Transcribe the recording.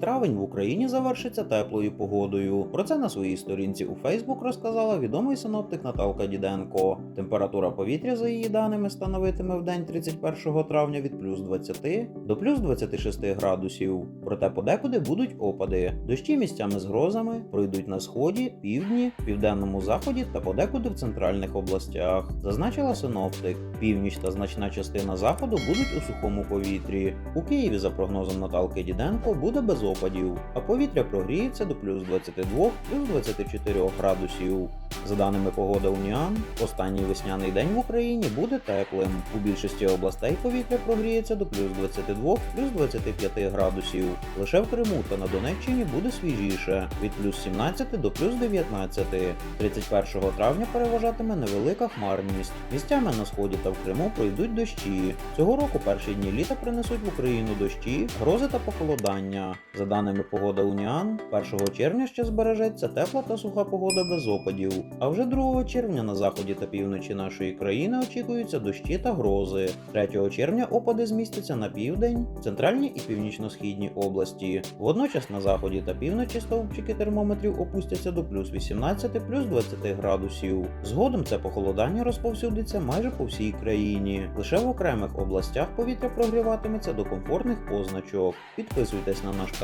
Травень в Україні завершиться теплою погодою. Про це на своїй сторінці у Фейсбук розказала відомий синоптик Наталка Діденко. Температура повітря, за її даними, становитиме в день 31 травня від плюс 20 до плюс 26 градусів. Проте подекуди будуть опади. Дощі місцями з грозами пройдуть на сході, півдні, південному заході та подекуди в центральних областях. Зазначила синоптик. Північ та значна частина заходу будуть у сухому повітрі. У Києві, за прогнозом Наталки Діденко, буде без опадів, а повітря прогріється до плюс 22, плюс 24 градусів. За даними погода Уніан, останній весняний день в Україні буде теплим. У більшості областей повітря прогріється до плюс 22, плюс 25 градусів. Лише в Криму та на Донеччині буде свіжіше від плюс 17 до плюс 19. 31 травня переважатиме невелика хмарність. Місцями на сході та в Криму пройдуть дощі. Цього року перші дні літа принесуть в Україну дощі, грози та похолодання. За даними погода Уніан, 1 червня ще збережеться тепла та суха погода без опадів. А вже 2 червня на заході та півночі нашої країни очікуються дощі та грози. 3 червня опади змістяться на південь, центральній і північно-східній області. Водночас на заході та півночі стовпчики термометрів опустяться до плюс 18, плюс 20 градусів. Згодом це похолодання розповсюдиться майже по всій країні. Лише в окремих областях повітря прогріватиметься до комфортних позначок. Підписуйтесь на наш